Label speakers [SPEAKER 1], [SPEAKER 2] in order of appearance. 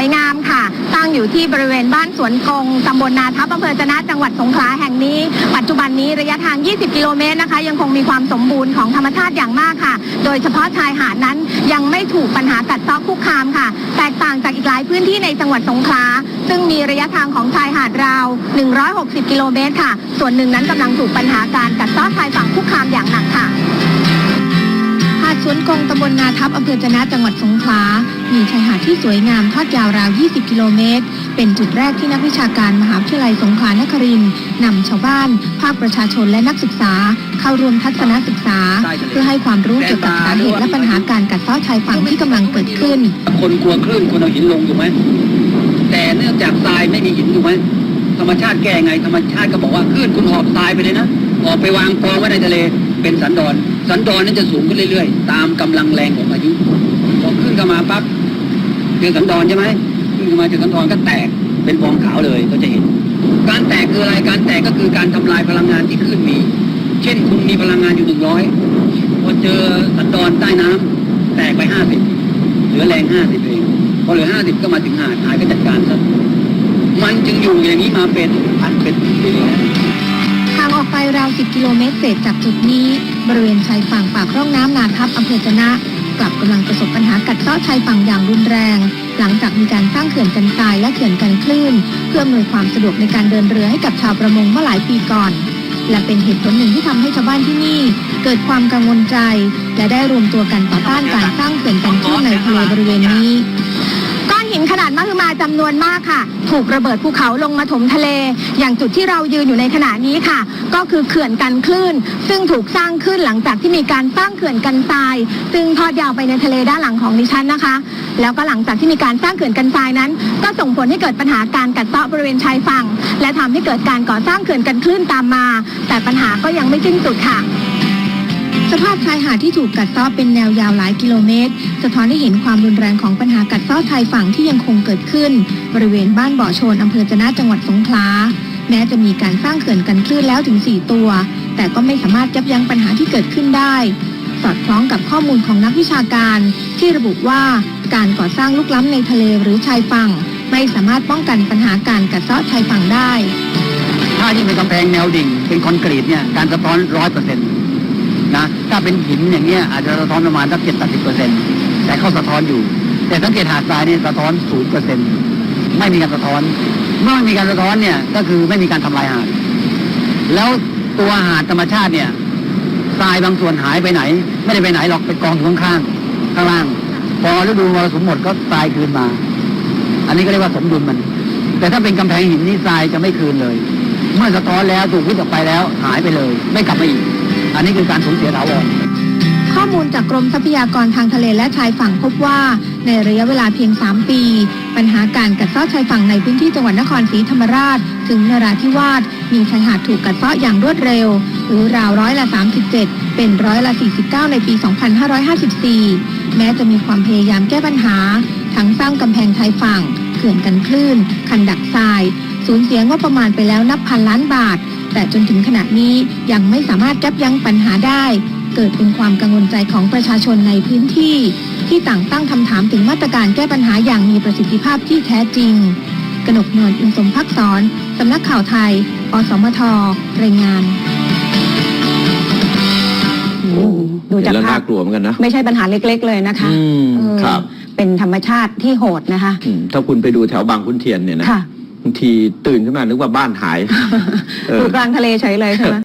[SPEAKER 1] วยงามค่ะ ตั้งอยู่ที่บริเวณบ้านสวนกงตำบลนาทับอำเภอจนะจังหวัดสงขลาแห่งนี้ ปัจจุบันนี้ระยะทาง 20 กิโลเมตรนะคะ ยังคงมีความสมบูรณ์ของธรรมชาติอย่างมากค่ะ โดยเฉพาะชายหาดนั้นยังไม่ถูกปัญหากัดเซาะคุกคามค่ะ แตกต่างจากอีกหลายพื้นที่ในจังหวัดสงขลาซึ่งมีระยะทางของชายหาดราว 160 กิโลเมตรค่ะ ส่วนหนึ่งนั้นกำลังถูกปัญหาการกัดเซาะชายฝั่งคุกคามอย่างหนักค่ะาดสวนกงตำบลนาทับอำเภอจะนะจังหวัดสงขลา มีชายหาดที่สวยงามทอดยาวราว 20 กิโลเมตร เป็นจุดแรกที่นักวิชาการมหาวิทยาลัยสงขลานครินทร์นำชาวบ้าน ภาคประชาชนและนักศึกษา เข้าร่วมทัศนศึกษา เพื่อให้ความรู้เกี่ยวกับสาเหตุและปัญหาการกัดเซาะชายฝั่งที่กำลังเกิดขึ้น
[SPEAKER 2] คนกลัวคลื่นคนเอาหินลงถูกไหมแต่เนื่องจากทรายไม่มีหินถูกไหมธรรมชาติแก้ไงธรรมชาติก็บอกว่าคลื่นคุณหอบทรายไปเลยนะหอบไปวางกองไว้ในทะเล เป็นสันดอนสันดอนนั้นจะสูงขึ้นเรื่อยๆ ตามกำลังแรงของพายุพอคลื่นเข้ามาปั๊บเจอสันดอนใช่ไหมคลื่นเข้ามาเจอสันดอนก็แตกเป็นฟองขาวเลยก็จะเห็น การแตกคืออะไรการแตกก็คือการทำลายพลังงานที่คลื่นมี เช่นคุณมีพลังงานอยู่หนึ่งร้อยพอเจอสันดอนใต้น้ำแตกไปห้าสิบเหลือแรงห้าสิบเองพอเหลือห้าสิบก็มาถึงหาดหาดก็จัดการซะมันจึงอยู่อย่างนี้มาเป็นพันเป็นปีแล้ว
[SPEAKER 1] ทางออกไปราว 10 กิโลเมตรเศษจากจุดนี้ บริเวณชายฝั่งปากร่องน้ำนาทับอำเภอจะนะ กลับกำลังประสบปัญหากัดเซาะชายฝั่งอย่างรุนแรง หลังจากมีการสร้างเขื่อนกันทรายและเขื่อนกันคลื่น เพื่ออำนวยความสะดวกในการเดินเรือให้กับชาวประมงเมื่อหลายปีก่อนและเป็นเหตุผลหนึ่งที่ทำให้ชาวบ้านที่นี่ เกิดความกังวลใจ และได้รวมตัวกันต่อต้านการสร้างเขื่อนกันคลื่นในทะเลบริเวณนี้ หินขนาดมหึมาจำนวนมากค่ะ ถูกระเบิดภูเขาลงมาถมทะเล อย่างจุดที่เรายืนอยู่ในขณะนี้ค่ะ ก็คือเขื่อนกันคลื่น ซึ่งถูกสร้างขึ้นหลังจากที่มีการสร้างเขื่อนกันทราย ซึ่งทอดยาวไปในทะเลด้านหลังของดิฉันนะคะ แล้วก็หลังจากที่มีการสร้างเขื่อนกันทรายนั้น ก็ส่งผลให้เกิดปัญหาการกัดเซาะบริเวณชายฝั่ง และทำให้เกิดการก่อสร้างเขื่อนกันคลื่นตามมา แต่ปัญหาก็ยังไม่สิ้นสุดค่ะ สภาพชายหาดที่ถูกกัดเซาะเป็นแนวยาวหลายกิโลเมตร สะท้อนให้เห็นความรุนแรงของปัญหากัดเซาะชายฝั่งที่ยังคงเกิดขึ้น บริเวณบ้านบ่อโชนอำเภอจะนะจังหวัดสงขลาแม้จะมีการสร้างเขื่อนกันคลื่นแล้วถึง 4 ตัว แต่ก็ไม่สามารถยับยั้งปัญหาที่เกิดขึ้นได้ สอดคล้องกับข้อมูลของนักวิชาการ ที่ระบุว่าการก่อสร้างลุกล้ำในทะเลหรือชายฝั่ง ไม่สามารถป้องกันปัญหาการกัดเซาะชายฝั่งได้
[SPEAKER 2] ถ้าที่เป็นกำแพงแนวดิ่งเป็นคอนกรีตเนี่ยการสะท้อนร้อยเปอร์เซ็นต์ นะถ้าเป็นหินอย่างเงี้ยอาจจะสะท้อนประมาณสักเจ็ดแปดสิบเปอร์เซ็นต์แต่เขาสะท้อนอยู่ แต่สังเกตหาดทรายเนี่ยสะท้อนศูนย์เปอร์เซ็นต์ไม่มีการสะท้อนเมื่อไม่มีการสะท้อนเนี่ยก็คือไม่มีการทำลายหาด แล้วตัวหาดธรรมชาติเนี่ยทรายบางส่วนหายไปไหน ไม่ได้ไปไหนหรอกไปกองอยู่ข้างๆข้างล่าง พอฤดูมรสุมหมดก็ทรายคืนมา อันนี้ก็เรียกว่าสมดุลมัน แต่ถ้าเป็นกำแพงหินนี่ทรายจะไม่คืนเลย เมื่อสะท้อนแล้วถูกวิทย์ออกไปแล้ว หายไปเลย ไม่กลับมาอีก อันนี้คือการสูญเสียถาวร
[SPEAKER 1] ข้อมูลจากกรมทรัพยากรทางทะเลและชายฝั่งพบว่า ในระยะเวลาเพียง 3 ปี ปัญหาการกัดเซาะชายฝั่งในพื้นที่จังหวัดนครศรีธรรมราช ถึงนราธิวาสมีชายหาดถูกกัดเซาะอย่างรวดเร็ว หรือราวร้อยละ 37 เป็นร้อยละ 49 ในปี 2554 แม้จะมีความพยายามแก้ปัญหา ทั้งสร้างกำแพงชายฝั่งเขื่อนกันคลื่น คันดักทราย สูญเสียงบประมาณไปแล้วนับพันล้านบาท แต่จนถึงขณะนี้ยังไม่สามารถยับยั้งปัญหาได้ เกิดเป็นความกังวลใจของประชาชนในพื้นที่ ที่ต่างตั้งคำถามถึงมาตรการแก้ปัญหาอย่างมีประสิทธิภาพที่แท้จริง กนกนวลอินสมพักษรสำนักข่าวไทย อสมท รายงาน
[SPEAKER 3] ดูจาก
[SPEAKER 4] แล้ว
[SPEAKER 3] ภา
[SPEAKER 4] น่า
[SPEAKER 3] พ
[SPEAKER 4] กลัวเหมือนกันนะ
[SPEAKER 3] ไม่ใช่ปัญหาเล็ก ๆ เลยนะคะ
[SPEAKER 4] อืม
[SPEAKER 3] เออ
[SPEAKER 4] ครับ
[SPEAKER 3] เป็นธรรมชาติที่โหดนะคะ
[SPEAKER 4] อืมถ้าคุณไปดูแถวบางขุนเทียนเนี่ยนะ
[SPEAKER 3] ค่ะ
[SPEAKER 4] บางทีตื่นขึ้นมานึกว่าบ้านหาย เออ
[SPEAKER 3] อยู่กลางทะเลเฉยเลยใช่ไหม